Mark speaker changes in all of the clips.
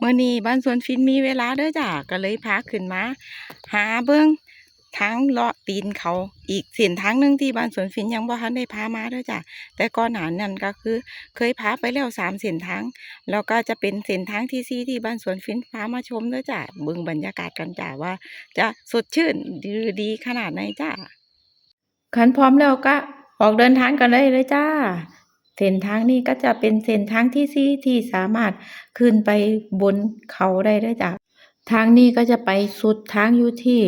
Speaker 1: เมื่อนี้บ้านสวนฟินมีเวลาเด้อจ้ะก็เลยพาขึ้นมา หาเบิ้งทางเลาะตีนเขาอีกเส้นทางหนึ่งที่บ้านสวนฟินยังบ่ทันได้พามาเด้อจ้ะแต่ก่อนหน้านั้นก็คือ เคยพาไปแล้วสามเส้นทางแล้วก็จะเป็นเส้นทางที่สี่ที่บ้านสวนฟินพามาชมเด้อจ้ะเบิ่งบรรยากาศกันจ้ะว่า จะสดชื่นหรือดีขนาดไหนจ้ะคันพร้อมแล้วก็ออกเดินทางกันได้เลยจ้า เส้นทางนี้ก็จะเป็นเส้นทางที่สี่ที่สามารถขึ้นไปบนเขาได้ด้อจ้ะทางนี้ก็จะไปสุดทางอยู่ที่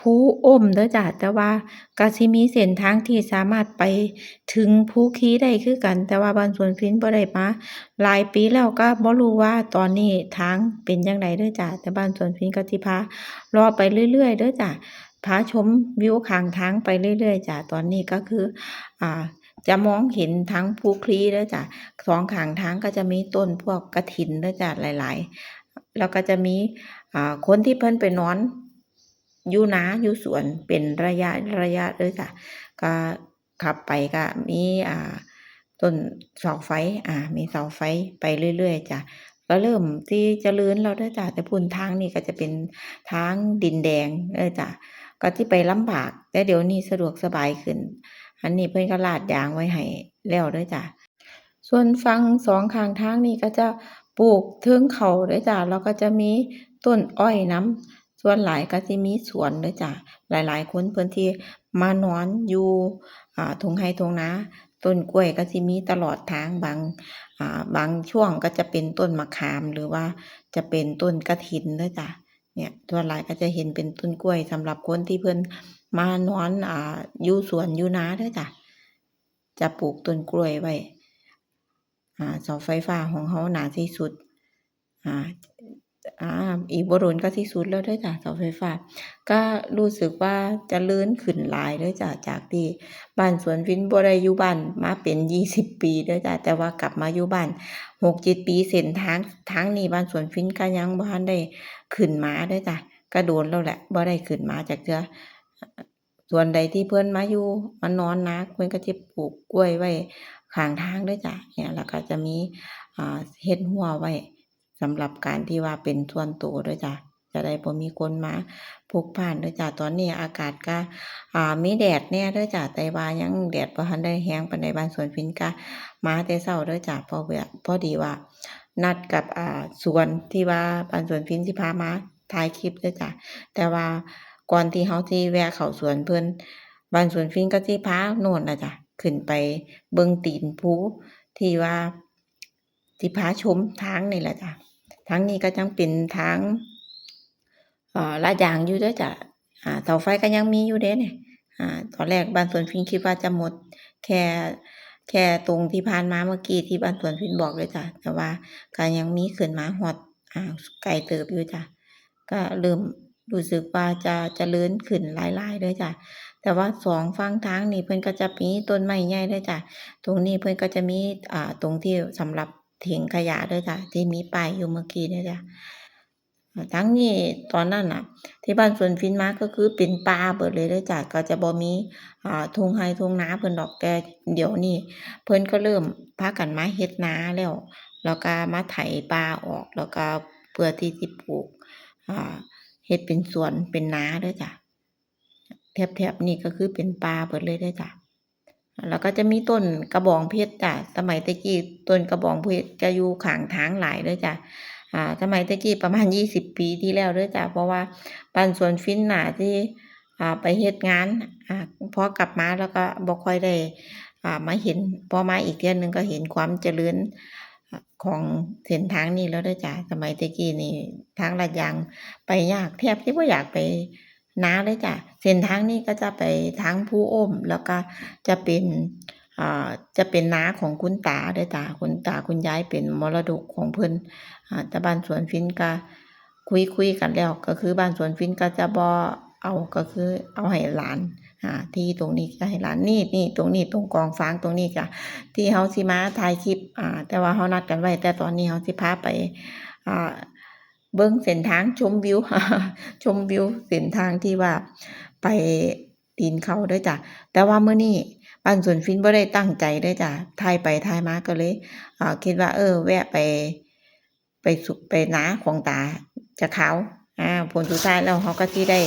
Speaker 1: ภูอ้มเด้อจ้ะแต่ว่าก็สิมีเส้นทางที่สามารถไปถึงภูคีได้คือกัน แต่ว่าบานสวนฟินบ่ได้มาหลายปีแล้วก็บ่รู้ว่าตอนนี้ทางเป็นจังไดเด้อจ้ะแต่บานสวนฟินก็สิพารอไปเรื่อยๆเด้อจ้ะพาชมวิวข้างทางไปเรื่อยๆจ้ะตอนนี้ก็คือ อ่า จะมองเห็นทั้งภูคลีเด้อจ้ะสองข้างทางก็จะมีต้นพวกกฐินเด้อจ้ะหลาย ๆ แล้วก็จะมีคนที่เพิ่นไปนอนอยู่นาอยู่สวนเป็นระยะระยะเด้อจ้ะก็ขับไปก็มีอ่าต้นเสาไฟอ่า มีเสาไฟไปเรื่อยๆจ้ะก็เริ่มที่เจริญแล้วเด้จ้ะแต่พุ่นทางนี่ก็จะเป็นทางดินแดงเด้อจ้ะก็สิไปลำบาก แต่เดี๋ยวนี้สะดวกสบายขึ้น อันนี้เพิ่นก็ลาดยางไว้ให้แล้วด้อจ้ะ ส่วนฝั่งสองข้างทางนี่ก็จะปลูกเทิงเขาด้อจ้ะแล้วก็จะมีต้นอ้อยน้ำส่วนหลายก็สิมีสวนด้อจ้ะ หลายๆ คนเพิ่นที่มานอนอยู่อ่าทงไร่ทุ่งนาต้นกล้วยก็สิมีตลอดทางบางอ่าบางช่วงก็จะเป็นต้นมะขามหรือว่าจะเป็นต้นกฐินด้อจ้ะ เนี่ยตัวหลายก็จะเห็นเป็นต้นกล้วยสำหรับคนที่เพิ่นมานอนอ่าอยู่สวนอยู่นาด้วยจ้ะจะปลูกต้นกล้วยไว้อ่าเสาไฟฟ้าของเขาหนาที่สุดอ่า อ่าอีกบ่โดนก็สิสุดแล้วด้อจ้ะเสาไฟฟ้า ก็รู้สึกว่าเจริญขึ้นหลายด้อจ้ะจากที่บ้านสวนฟินบ่ได้ยู่บ้านมาเป็นยี่สิบปีด้อจ้ะแต่ว่ากลับมาอยู่บ้านหกเจ็ดปีเส้นทางทางนี้บ้านสวนฟินก็ยังบ่ทันได้ขึ้นมาด้อจ้ะก็โดนแล้วแหละบ่ได้ขึ้นมาจักเทือส่วนใดที่เพิ่อนมาอยู่มานอนนาเพิ่อนก็สิปลูกกล้วยไว้ข้างทางด้อจ้ะเนี่ยแล้วก็จะมีอ่าเฮ็ดรั้วไว้ สำหรับการที่ว่าเป็นส่วนตัวด้อจ้ะจะได้บ่มีคนมาพกพล่านด้อจ้ะตอนนี้อากาศก็อ่ามีแดดแน่ด้อจ้ะแต่ว่ายังแดดบ่ทันได้แรงปานใดบ้านสวนฟินก็มาแต่เช้าด้อจ้ะเพราะว่าพอดีว่า นัดกับอ่าสวนที่ว่าบ้านสวนฟินสิพามาถ่ายคลิปด้อจ้ะแต่ว่าก่อนที่เราสิแวะเข้าสวนเพิ่นบ้านสวนฟินก็สิพาโน่นล่ะจ้ะขึ้นไปเบิ่งตีนภูที่ว่าสิพาชมทางนี่แหละจ้ะ ทางนี้ก็ยังเป็นทางอ่าลาดยางอยู่ด้อจ้ะเสาไฟก็ยังมีอยู่เดะนี่อ่าตอนแรกบ้านสวนฟินคิดว่าจะหมด แค่แค่ตรงที่ผ่านมาเมื่อกี้ที่บ้านสวนฟินบอกเลยจ้ะแต่ว่าก็ยังมีขึ้นมาฮอดอ่าไกลเติบอยู่จ้ะก็เริ่มรู้สึกว่าจะจะเจริญขึ้นหลายๆเลยจ้ะแต่ว่าสองฝั่งทางนี่เพิ่อนก็จะมีต้นไม้ใหญ่เด้อจ้ะตรงนี้เพิ่อนก็จะมีอ่าตรงที่สำหรับ ทิ้งขยะด้อจ้ะที่มีป้ายอยู่เมื่อกี้เด้อจ้ะทางนี้ตอนนั้นน่ะ ที่บ้านสวนฟินมาก็คือเป็นป่าเบิดเลยเด้อจ้ะก็จะบ่มีอ่าทุ่งไร่ทุ่งนาเพิ่นดอกแต่เดี๋ยวนี้เพิ่นก็เริ่มพากันมาเฮ็ดนาแล้วแล้วก็มาไถป่าออก แล้วก็เพื่อที่สิปลูกอ่าเฮ็ดเป็นสวนเป็นนาเด้อจ้ะแถบๆนี้ก็คือเป็นป่าเบิดเลยเด้อจ้ะ แล้วก็จะมีต้นกระบองเพชรจ้ะสมัยต่กี้ต้นกระบองเพชรจะอยู่ขางทางหลายเด้อจ้ะอ่าสมัยต่กี้ประมาณยี่สิบปีที่แล้วเด้อจ้ะเพราะว่าบ้านสวนฟินหน่าที่อ่าไปเฮ็ดงานอ่าพอกลับมาแล้วก็บ่ค่อยได้อ่ามาเห็นพอมาอีกเทื่อหนึ่งก็เห็นความเจริญของเส้นทางนี้แล้วเด้อจ้ะสมัยต่กี้นี่ทางลาดยางไปยากแทบสิบ่าอยากไป นาเลยจ้ะเส้นทางนี้ก็จะไปทางภูอ้มแล้วก็จะเป็นอ่าจะเป็นน้าของคุณตาเด้อจ้ะคุณตาคุณยายเป็นมรดกของเพิ่นอ่าแต่บ้านสวนฟินก็คุยๆกันแล้วก็คือบ้านสวนฟินก็จะบ่เอาก็คือเอาให้หลานอ่าที่ตรงนี้ก็ให้หลานนี่ๆตรงนี้ตรงกองฟางตรงนี้จ้ะที่เราสิมาถ่ายคลิปอ่าแต่ว่าเรานัดกันไว้แต่ตอนนี้เราสิพาไปอ่า เบิ่งเส้นทางชมวิว ชมวิวเส้นทางที่ว่าไปตีนเขาด้อจ้ะ แต่ว่าเมื้อนี้บ้านสวนฟินบ่ได้ตั้งใจด้อจ้ะถ่ายไปถ่ายมาก็เลยอ่าคิดว่า เออ แวะไป ไปสุไปนาของตาจะเขาอ่าผลสุดท้ายแล้วเขาก็ที่ได้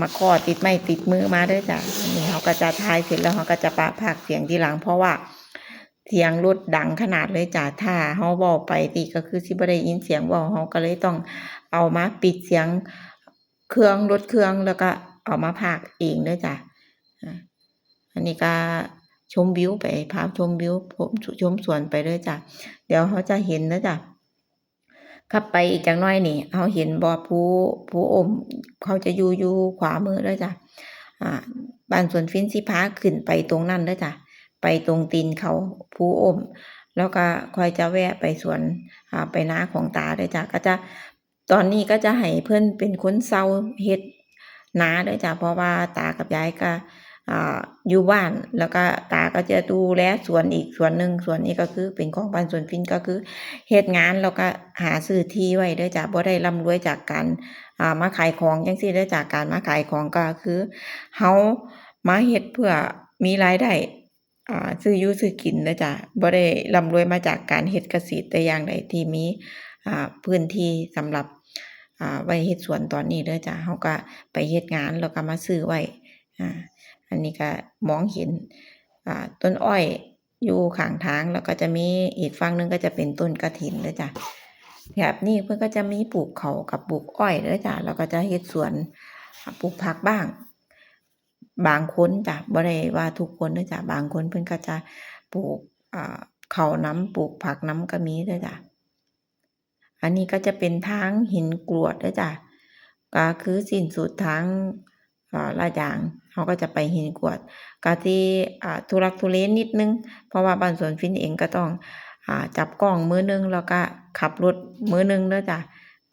Speaker 1: มาขอติดไม้ติดมือมาด้วยจ้ะนนี้เขาก็จะทายเสร็จแล้วเขาก็จะปะภาคเสียงทีหลัง เพราะว่า เสียงรถดังขนาดเลยจ้ะถ้าเขาเว้าไปตีก็คือสิบ่ได้ยินเสียงเว้าเขาก็เลยต้องเอามาปิดเสียงเครื่องรถเครื่องแล้วก็เอามาพากเองเด้อจ้ะอันนี้ก็ชมวิวไปพาชมวิวผมชมสวนไปเลยจ้ะ เดี๋ยวเขาจะเห็นนะจ้ะขับไปอีกจังน้อยนี่เขาเห็นบ่อภูภูอม เขาจะอยู่อยู่ขวามือเด้อจ้ะ อ่าบ้านสวนฟินสิพาขึ้นไปตรงนั้นเด้อจ้ะ ไปตรงตีนเขาภูอม แล้วก็คอยจะแวะไปสวนไปนาของตาด้อจ้ะก็จะตอนนี้ก็จะให้เพื่อนเป็นคนเซาเฮ็ดนาด้อจ้ะเพราะว่าตากับยายก็ออยู่บ้านแล้วก็ตาก็จะดูแลสวนอีกสวนหนึ่งส่วนนี้ก็คือเป็นของบ้านสวนฟินก็คือเฮ็ดงานแล้วก็หาซื้อที่ไว้ด้อจ้ะบ่ได้ร่ำรวยจากการมาขายของจังซี่ด้อจากการมาขายของก็คือเฮามาเฮ็ดเพื่อมีรายได้ อ่าซื้ออยู่ซื้อกินเด้อจ้ะบ่ได้ร่ำรวยมาจากการเฮ็ดเกษตรแต่อย่างใดที่มีอ่าพื้นที่สำหรับอ่าไว้เฮ็ดสวนตอนนี้เด้อจ้ะเฮาก็ไปเฮ็ดงานแล้วก็มาซื้อไว้อ่าอันนี้ก็มองเห็นอ่าต้นอ้อยอยู่ข้างทางแล้วก็จะมีอีกฝั่งหนึงก็จะเป็นต้นกฐินเด้อจ้ะแบบนี้เพิ่อนก็จะมีปลูกเขากับปลูกอ้อยเด้อจ้ะแล้วก็จะเฮ็ดสวนปลูกผักบ้าง บางคนจ้ะบ่ได้ว่าทุกคนเด้อจ้ะบางคนเพิ่นก็จะปลูกอ่าข้าวนำปลูกผักน้ำก็มีเด้อจ้ะอันนี้ก็จะเป็นทางหินกรวดเด้อจ้ะก็คือสิ้นสุดทางอ่าลาดยางเขาก็จะไปหินกรวดก็ที่อ่าทุลักทุเลนิดนึง เพราะว่าบ้านสวนฟินเองก็ต้องอ่าจับกล้องมือหนึงแล้วก็ขับรถมือหนึงเด้อจ้ะ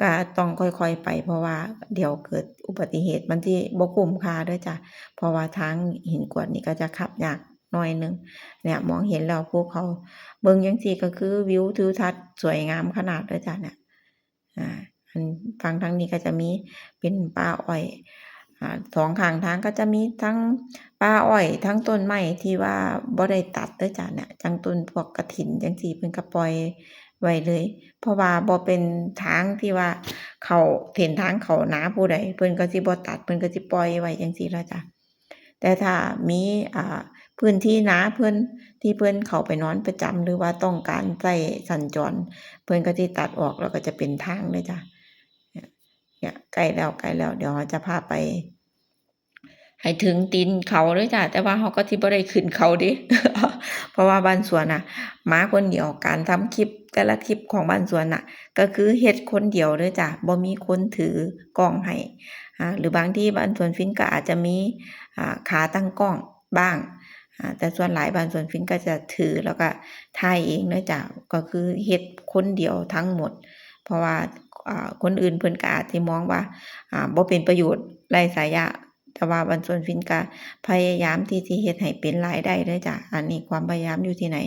Speaker 1: ก็ต้องค่อยๆไป เพราะว่าเดี๋ยวเกิดอุบัติเหตุมันที่บ่คุ้มค่าด้อจ้ะเพราะว่าทางหินกวดนี่ก็จะขับยากหน่อยหนึงเนี่ยมองเห็นแล้วภูเขาเบิ่งจังซี่ก็คือวิวทิวทัศน์สวยงามขนาดด้อจ้ะเนี่ยอ่าอันฝั่งทางนี้ก็จะมีเป็นป่าอ้อยอ่าสองข้างทางก็จะมีทั้งป่าอ้อย ทั้งต้นไม้ที่ว่าบ่ได้ตัดด้อจ้ะเนี่ยจังต้นพวกกฐินจังซี่เพิ่นก็ปล่อยไว้เลย เพราะว่าบ่เป็นทางที่ว่าเขาเส้นทางเข้านาผู้ใดเพิ่นก็สิบ่ตัดเพิ่นก็สิปล่อยไว้จังซี่ละจ้ะแต่ถ้ามีอ่าพื้นที่นาเพิ่นที่เพิ่นเขาไปนอนประจำหรือว่าต้องการใช้สัญจร เพิ่นก็สิตัดออกแล้วก็จะเป็นทางเลยจ้ะเนี่ยใกล้แล้วใกล้แล้วเดี๋ยวจะพาไป ให้ถึงตีนเขาเลยจ้ะแต่ว่าเราก็สิบ่ได้ขึ้นเขาด้เพราะว่าบ้านสวนน่ะมาคนเดียวการทำคลิปแต่ละคลิปของบ้านสวนน่ะ ก็คือเฮ็ดคนเดียวเด้อจ้ะบ่มีคนถือกล้องให้อ่าหรือบางที่บ้านสวนฟินก็อาจจะมีอ่าขาตั้งกล้องบ้างอ่าแต่ส่วนหลายบ้านสวนฟินก็จะถือแล้วก็ถ่ายเองเด้อจ้ะก็คือเฮ็ดคนเดียวทั้งหมด เพราะว่าอ่าคนอื่นเพิ่นก็อาจสิมองว่าอ่าบ่เป็นประโยชน์ไร้สาระ แต่ว่าบ้านสวนฟินก็พยายามที่สิเฮ็ดให้เป็นรายได้เด้อจ้ะอันนี้ความพยายามอยู่ที่ไหน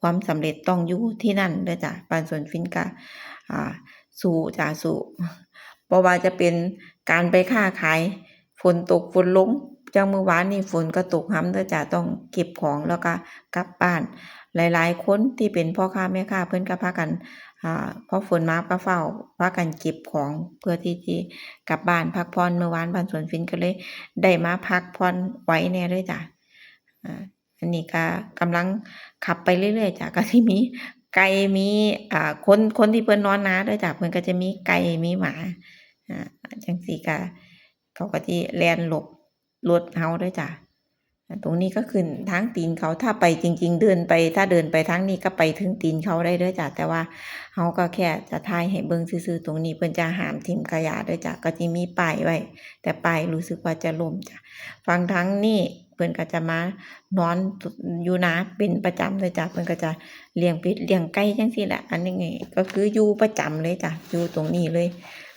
Speaker 1: ความสำเร็จต้องอยู่ที่นั่นเด้อจ้ะบ้านสวนฟินก็อ่าสู้จ้ะสู้บ่ว่าจะเป็นการไปค้าขายฝนตกฝนลงจังเมื่อวานนี้ฝนก็ตกหำเด้อจ้ะต้องเก็บของแล้วก็กลับบ้าน หลาย ๆ คนที่เป็นพ่อค้าแม่ค้าเพิ่นก็พากันอ่าพอฝนมาก็เฝ้าพากันเก็บของเพื่อที่สิกลับบ้านพักผ่อนเมื่อวานบ้านสวนฟินก็เลยได้มาพักผ่อนไว้แน่เลยจ้ะอ่าอันนี้ก็กำลังขับไปเรื่อยๆจ้ะก็สิมีไก่มีอ่าคนคนที่เพิ่นนอนนาด้อจ้ะเพิ่นก็จะมีไก่มีหมาอ่าจังซี่ก็เขาก็สิแลนหลบรถเฮาด้อจ้ะ ตรงนี้ก็ขึ้นทางตีนเขาถ้าไปจริง ๆ เดินไป ถ้าเดินไปทางนี้ก็ไปถึงตีนเขาได้ด้อจ้ะแต่ว่าเฮาก็แค่จะถ่ายให้เบิ่งซื่อๆตรงนี้เพิ่นจะหามทิ่มขยะด้อจ้ะก็สิมีป้ายไว้ แต่ป้ายรู้สึกว่าจะล่มจ้ะฝั่งทางนี้เพิ่นก็จะมานอนอยู่นาเป็นประจำเลยจ้ะเพิ่นก็จะเลี้ยงป็ดเลี้ยงไก่จังซี่แหละอันนี้ไงก็คืออยู่ประจำเลยจ้ะอยู่ตรงนี้เลย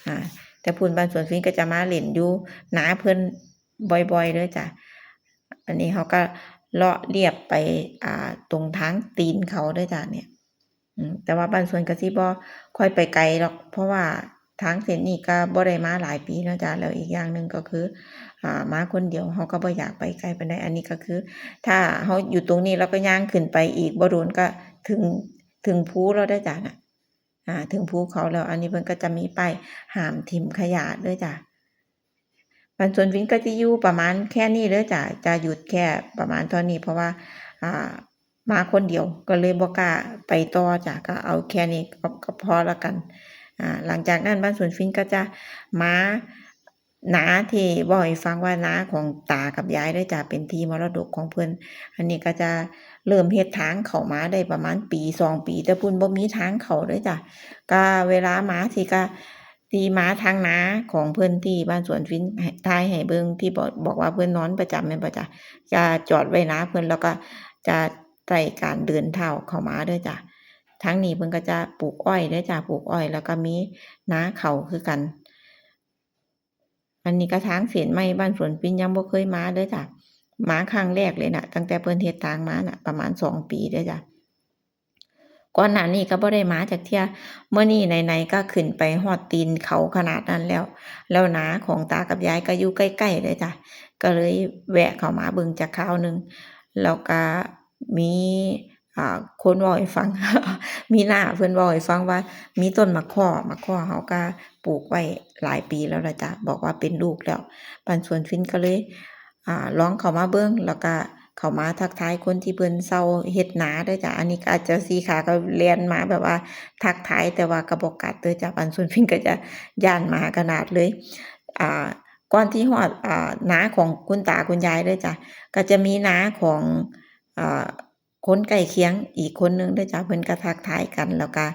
Speaker 1: อ่าแต่พูนบ้านสวนฟินก็จะมาเล่นอยู่นาเพิ่นบ่อยๆเด้อจ้ะ อันนี้เขาก็เลาะเรียบไปอ่าตรงทางตีนเขาด้อจ้ะเนี่ยแต่ว่าบ้านสวนก็สิบ่ค่อยไปไกลหรอก เพราะว่าทางเส้นนี้ก็บ่ได้มาหลายปีแล้วจ้ะแล้วอีกอย่างหนึ่งก็คืออ่ามาคนเดียวเราก็บ่อยากไปไกลไปานอันนี้ก็คือ ถ้าเราอยู่ตรงนี้แล้วก็ย่างขึ้นไปอีกบ่โดนก็ถึงถึงภูแล้วเด้จ้ะนะอ่า ถึงภูเขาแล้ว อันนี้เพิ่นก็จะมีป้ายห้ามถิ่มขยะด้อจ้ะ บ้านสวนฟินก็จะอยู่ประมาณแค่นี้เด้อจ้ะจะหยุดแค่ประมาณเท่านี้เพราะว่าอ่ามาคนเดียวก็เลยบ่กล้าไปต่อจ้ะก็เอาแค่นี้ก็กพอแล้วกันอ่าหลังจากนั้นบ้านสวนฟินก็จะมาหนาที่เว้าให้ฟังว่านาของตากับยายเด้จ้ะเป็นทีมรดกของเพิ่อนอันนี้ก็จะเริ่มเฮ็ดทางเข้ามาได้ประมาณปีสองปี แต่พุ่นบ่มีทางเข้าเด้จ้ะก็เวลามาสิก็ ที่มาทางนาของเพิ่อนที่บ้านสวนฟินให้ายให้เบิ่งที่บอกบอกว่าเพิ่อนนอนประจำแม่นบ่จ้ะจะจอดไว้นาเพิ่อนแล้วก็จะใช้การเดินเท้าเข้ามาด้อจ้ะทางนี้เพิ่อนก็จะปลูกอ้อยด้อจ้ะปลูกอ้อย แล้วก็มีนาเขาคือกัน อันนี้ก็ทางเส้นใหม่บ้านสวนฟินยังบ่เคยมาด้อจ้ะมาครั้งแรกเลยนะตั้งแต่เพิ่อนเฮ็ดทางมาน่ะ ประมาณสองปีด้อจ้ะ ก่อนหน้านี้ก็บ่ได้มาจักเที่ยมื้อนี้ไหนๆก็ขึ้นไปฮอดตีนเขาขนาดนั้นแล้ว แล้วนาของตากับยายก็อยู่ใกล้ๆเลยจ้ะก็เลยแวะเข้ามาเบิ่งจักคราวหนึ่งแล้วก็มีคนเว้าให้ฟัง มีหน้าเพิ่อนเว้าให้ฟังว่า มีต้นมะข่อมะข่อเขาก็ปลูกไว้หลายปีแล้วละจ้ะบอกว่าเป็นลูกแล้วบ้านส่วนฟินก็เลยอ่าลองเขามาเบิ่งแล้วก็ เข้ามาทักทายคนที่เพิ่นเซาเฮ็ดหนาด้อจ้ะอันนี้ก็อาจจะสีขาก็แล่นมาแบบว่าทักทายแต่ว่าก็บ่กัดเด้อจ้ะบ้านสวนฟินก็จะย้านมาขนาดเลยอ่าก่อนที่ฮอดอ่านาของคุณตาคุณยายด้อจ้ะก็จะมีนาของอ่าคนใกล้เคียงอีกคนหนึ่งด้อจ้ะเพิ่นก็ทักทายกันแล้วก็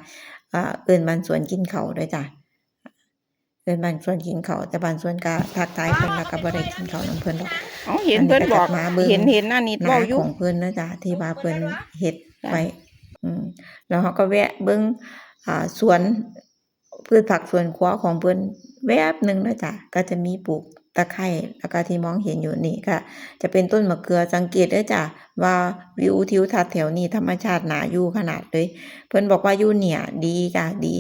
Speaker 1: อ่าเอิ้นบ้านสวนกินเขาด้อจ้ะเอิ้นบ้านสวนกินเขาแต่บ้านสวนก็ทักทายเพิ่นแล้วก็บ่ได้กินเขาวนำเพิ่นดอก
Speaker 2: อ๋อเห็นเพิ่นบอก
Speaker 1: อันนี้ก็จะมาเบิ่ง
Speaker 2: เห็นเห็นหน้านิด
Speaker 1: นา
Speaker 2: เว้าอยู่
Speaker 1: ของเพิ่นนะจ๊ะที่ว่าเพิ่นเฮ็ด
Speaker 2: จ้ะ
Speaker 1: ไว้อืมแล้วเขาก็แวะเบิ่งอ่าสวนพืชผักสวนครัวของเพิ่นแวบหนึ่งนะจ๊ะก็จะมีปลูก ตะไคร้แล้วก็ที่มองเห็นอยู่นี่ก็จะเป็นต้นมะเขือสังเกตได้จ้ะว่าวิวทิวทัศน์แถวนี้ธรรมชาติหนาอยู่ขนาดเลย เพิ่อนบอกว่าอยู่เนี่ยดีจ้ะดี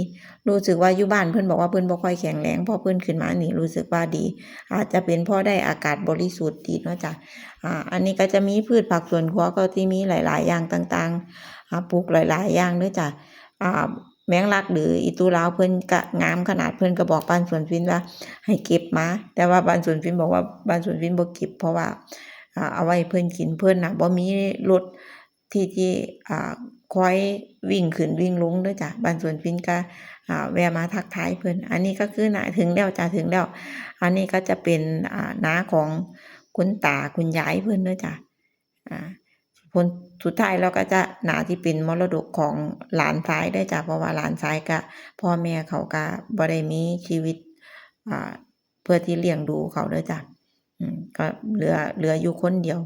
Speaker 1: รู้สึกว่าอยู่บ้านเพิ่อนบอกว่าเพิ่อนบ่ค่อยแข็งแรงพอเพิ่อนขึ้นมานี่รู้สึกว่าดี อาจจะเป็นเพราะได้อากาศบริสุทธิ์ดีเนาะจ้ะอ่าอันนี้ก็จะมีพืชผักสวนครัวก็ที่มีหลาย ๆ อย่างต่างๆอ่าปลูกหลาย ๆ อย่างเด้อจ้ะอ่า แมงลักหรืออีตุลาวเพิ่อนก็งามขนาดเพิ่อนก็บอกบ้านสวนฟินว่า ให้เก็บมาแต่ว่าบ้านสวนฟินบอกว่าบ้านสวนฟินบ่เก็บ เพราะว่าเอาไว้เพิ่อนกินเพิ่อนนะบ่มีรถที่ที่คอยวิ่งขึ้นวิ่งลงด้อจ้ะบ้านสวนฟินก็แวะมาทักทายเพิ่อนอันนี้ก็คือหนาถึงแล้วจ้ะถึงแล้ว อันนี้ก็จะเป็นอ่าของคุณตาคุณยายเพิ่อนด้อจ้ะอ่าผล สุดท้ายเราก็จะหนาที่เป็นมรดกของหลานชายเด้จ้ะเพราะว่าหลานชายก็พ่อแม่เขาก็บ่ได้มีชีวิตอ่าเพื่อที่เลี้ยงดูเขาด้อจ้ะก็เหลือเหลืออยู่คนเดียว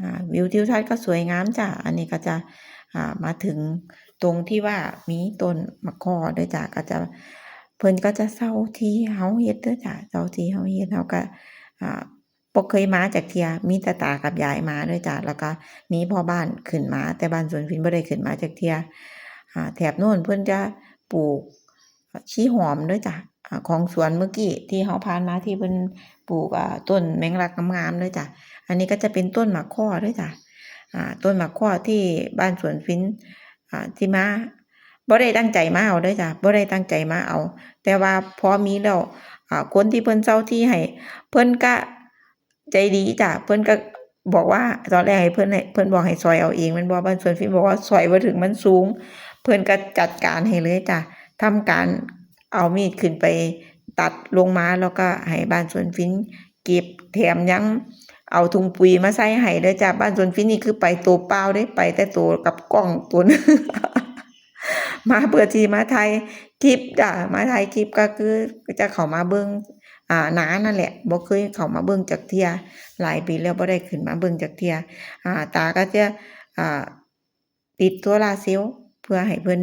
Speaker 1: อ่าวิวทิวทัศน์ก็สวยงามจ้ะอันนี้ก็จะอ่ามาถึงตรงที่ว่ามีต้นมะข่อด้อจ้ะก็จะเพิ่นก็จะเซาที่เฮาเฮ็ดด้อจ้ะเซาที่เฮาเฮ็ดเฮาก็อ่า บ่เคยมาจักเทียมีต่ตากับยายมาด้อจ้ะแล้วก็มีพ่อบ้านขึ้นมา แต่บ้านสวนฟินบ่ได้ขึ้นมาจักเทียแถบโน้นเพิ่อนจะปลูกชีหอมด้อจ้ะของสวนเมื่อกี้ที่เฮาผ่านมาที่เพิ่นปลูกต้นแมงลักงามๆด้อจ้ะ อันนี้ก็จะเป็นต้นมะข่อด้อจ้ะต้นมะข่อที่บ้านสวนฟินที่มาบ่ได้ตั้งใจมาเอาด้อจ้ะบ่ได้ตั้งใจมาเอา แต่ว่าพอมีแล้วคนที่เพิ่นเซาที่ให้เพิ่นก็ ใจดีจ้ะเพิ่อนก็บอกว่าตอนแรกให้เพิ่อนเพิ่อนบอกให้ซอยเอาเองม่นบ่บ้านส่วนฟินบอกว่าซอยบ่ถึงมันสูง เพิ่อนก็จัดการให้เลยจ้ะทำการเอามีดขึ้นไปตัดลงมาแล้วก็ให้บ้านส่วนฟินเก็บแถมยังเอาถุงปุ๋ยมาใส่ให้เด้อจ้ะบ้านส่วนฟินนี่คือไปตัวเปล่าเด้ไปแต่ตัวกับกล้องตัวนึงมาเพื่อทีมาถ่ายคลิปจ้ะมาถ่ายคลิปก็คือจะเข้ามาเบิ่ง อ่านานั่นแหละบ่เคยเข้ามาเบิ่งจักเทียหลายปีแล้วบ่ได้ขึ้นมาเบิ่งจักเทียอ่าตาก็จะอ่าติดโซลาเซลเพื่อให้เพิ่น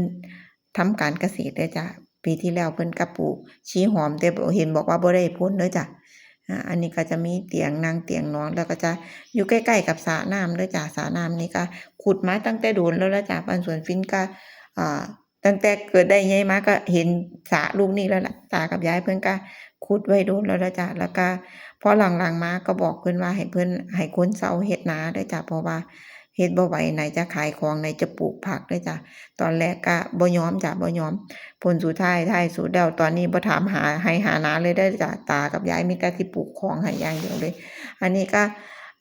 Speaker 1: ทำการเกษตรเด้จ้ะปีที่แล้วเพิ่นก็ปลูกชี้หอมแต่เห็นบอกว่าบ่ได้ผลเด้อจ้ะอันนี้ก็จะมีเตียงนั่งเตียงนอนแล้วก็จะอยู่ใกล้ๆกับสระน้ำเด้อจ้ะสระน้ำนี่ก็ขุดมาตั้งแต่โดนแล้วละจ้ะบ้านสวนฟินก็ตั้งแต่เกิดได้ใหญ่มาก็เห็นสระลูกนี้แล้วล่ะตากับยายเพิ่อนก็ ขุดไว้โดนแล้วล่ะจ้ะแล้วก็พอหลังๆมาก็บอกเพิ่อนว่าให้เพิ่อนให้คนเซาเฮ็ดนาเด้จ้ะเพราะว่าเฮ็ดบ่ไหวไหนจะขายของไหนจะปลูกผักเด้จ้ะตอนแรกก็บ่ยอมจ้ะบ่ยอมผลสุดท้ายท้ายสุดแล้วตอนนี้บ่ถามหาให้หานาเลยเด้จ้ะตากับยายมีแต่สิปลูกของให้อย่างเดียวเลย อันนี้ก็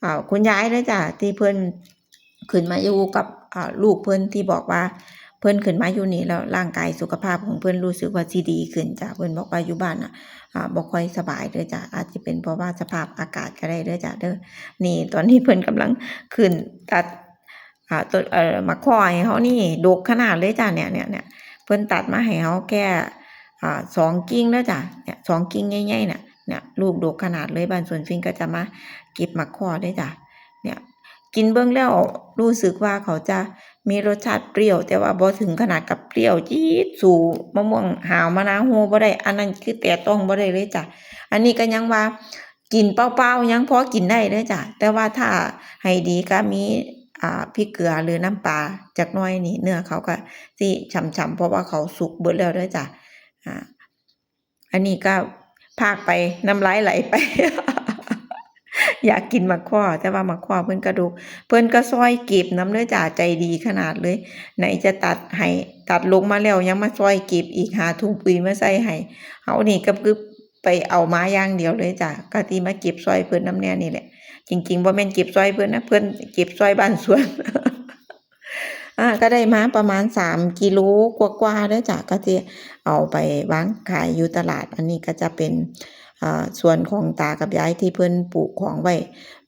Speaker 1: อ่าคุณยายเด้จ้ะที่เพิ่อนขึ้นมาอยู่กับอ่าลูกเพิ่อนที่บอกว่า พิ่นขึ้นมาอยู่นี่แล้วร่างกายสุขภาพของเพิ่นรู้สึกว่าสิดีขึ้นจ้ะเพิ่นบอกว่าอยู่บ้านน่ะอ่าบ่ค่อยสบายเด้อจ้ะอาจจะเป็นเพราะว่าสภาพอากาศก็ได้เด้อจ้ะเด้อนี่ตอนนี้เพิ่นกำลังขึ้นตัดอ่าต้นเอ่อมะข่อให้เฮานี่ดกขนาดเลยจ้ะเนี่ยเนี่ยเนี่ยเพิ่นตัดมาให้เฮาแค่อ่าสองกิ่งเด้อจ้ะเนี่ยสองกิ่งใหญ่ๆน่ะเนี่ยลูกดกขนาดเลยบ้านสวนฟิงก็จะมาเก็บมะข่อเด้จ้ะเนี่ย กินเบิ่งแล้วรู้สึกว่าเขาจะมีรสชาติเปรี้ยว แต่ว่าบ่ถึงขนาดกับเปรี้ยวจี๊ดสู่มะม่วงหาวมะนาวโฮบ่ได้ อันนั้นคือแต่ต้องบ่ได้เลยจ้ะอันนี้ก็ยังว่ากินเปล่าๆยังพอกินได้เด้อจ้ะแต่ว่าถ้าให้ดีก็มีอ่าพริกเกลือหรือน้ำปลาจักน่อยนี่เนื้อเขาก็สิฉ่ำๆเพราะว่าเขาสุกเบิดแล้วเด้อจ้ะอ่าอันนี้ก็พากไปน้ำลายไหลไป อยากกินมะข่อแต่ว่ามะข่อเพิ่นกระดูกเพิ่นก็ซอยเก็บน้ำเด้อจ้าใจดีขนาดเลย ไหนจะตัดให้ตัดลงมาแล้วยังมาซอยเก็บอีกหาถุงปุ๋ยมาใส่ให้เฮานี่ก็คือไปเอามาย่างเดียวเลยจ้ะก็ที่มาเก็บซอยเพิ่นน้ำแน่นี่แหละ จริงๆบ่าแม่นเก็บซอยเพิ่นนะเพิ่นเก็บซอยบ้านสวนอ่าก็ได้มาประมาณ3กิโลกว่าๆเด้จ้ะก็สิเอาไปวางขายอยู่ตลาด อันนี้ก็จะเป็น ส่วนของตากับยายที่เพิ่นปลูกของไว้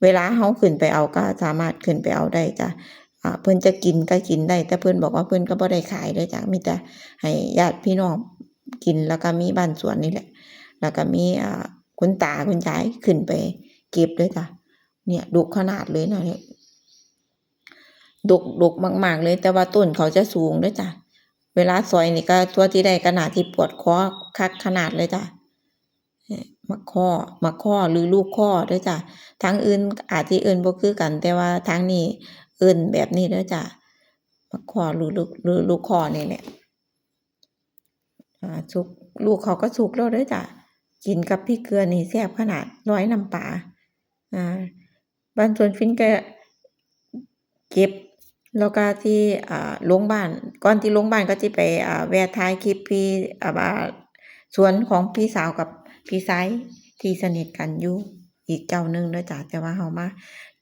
Speaker 1: เวลาเฮาขึ้นไปเอาก็สามารถขึ้นไปเอาได้จ้ะเพิ่นจะกินก็กินได้ แต่เพิ่นบอกว่าเพิ่นก็บ่ได้ขายเด้อจ้ะมีแต่ให้ญาติพี่น้องกินแล้วก็มีบ้านสวนนี่แหละ แล้วก็มีคุณตาคุณยายขึ้นไปเก็บเด้อจ้ะเนี่ยดกขนาดเลยนะเนี่ยดกดกมากๆ เลย แต่ว่าต้นเขาจะสูงด้อจ้ะ เวลาซอยนี่ก็ตัวที่ได้ขนาดที่ปวดคอคักขนาดเลยจ้ะ มะข้อมะข้อหรือลูกข้อด้อจ้ะทางอื่นอาจสิเอิ้นบ่คือกัน แต่ว่าทางนี้เอิ้นแบบนี้ด้อจ้ะมักขอหรือลูกหรือลูกคอนี่แหละอ่าสุกลูกเขาก็สุกแล้วด้อจ้ะกินกับพริกเกลือนี่แซ่บขนาดร้อยน้ำปลาอ่าบ้านสวนฟินก็เก็บแล้วก็ที่อ่าลงบ้านก่อนที่ลงบ้านก็สิไปอ่าแวะถ่ายคลิปพี่อ่าว่าสวนของพี่สาวกับ พี่ชายที่สนิทกันอยู่อีกเจ้าหนึ่งเด้อจ้ะแต่ว่าเฮามา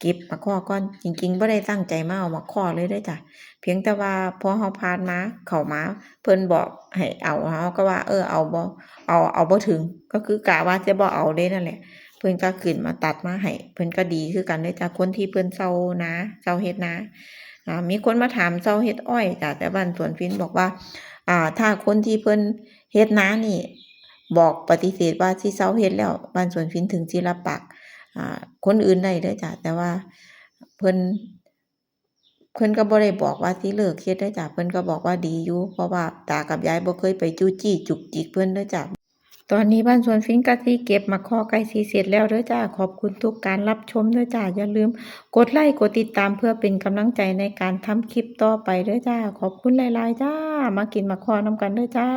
Speaker 1: เก็บมะข้อก่อนจริงๆบ่ได้ตั้งใจมาเอามะข้อเลยเด้อจ้ะเพียงแต่ว่าพอเฮาผ่านมาเข้ามา เพิ่นบอกให้เอาเฮาก็ว่า เออเอาบ่เอาเอาบ่ถึง ก็คือกะว่าจะบ่เอาเด้นั่นแหละ เพิ่นก็ขึ้นมาตัดมาให้เพิ่นก็ดีคือกันเด้อจ้ะคนที่เพิ่นเซานาเซาเฮ็ดนาอ่ามีคนมาถามเซาเฮ็ดอ้อยจ้ะแต่บ้านสวนฟินบอกว่า อ่า ถ้าคนที่เพิ่นเฮ็ดนานี่ บอกปฏิเสธว่าสิเซาเฮ็ดแล้วบ้านสวนฟินถึงสิรับปากอ่าคนอื่นได้เด้อจ้ะแต่ว่าเพิ่นเพิ่นก็บ่ได้บอกว่าสิเลิกเฮ็ดเด้อจ้ะเพิ่นก็บอกว่าดีอยู่เพราะว่าตากับยายบ่เคยไปจู้จี้จุกจิกเพิ่นเด้อจ้ะตอนนี้บ้านสวนฟินก็สิเก็บมะข้อใกล้สิเสร็จแล้วเด้อจ้ะขอบคุณทุกการรับชมเด้อจ้ะอย่าลืม กดไลค์กดติดตามเพื่อเป็นกำลังใจในการทำคลิปต่อไปเด้อจ้ะขอบคุณหลายๆจ้า มากินมะข้อนำกันเด้อจ้า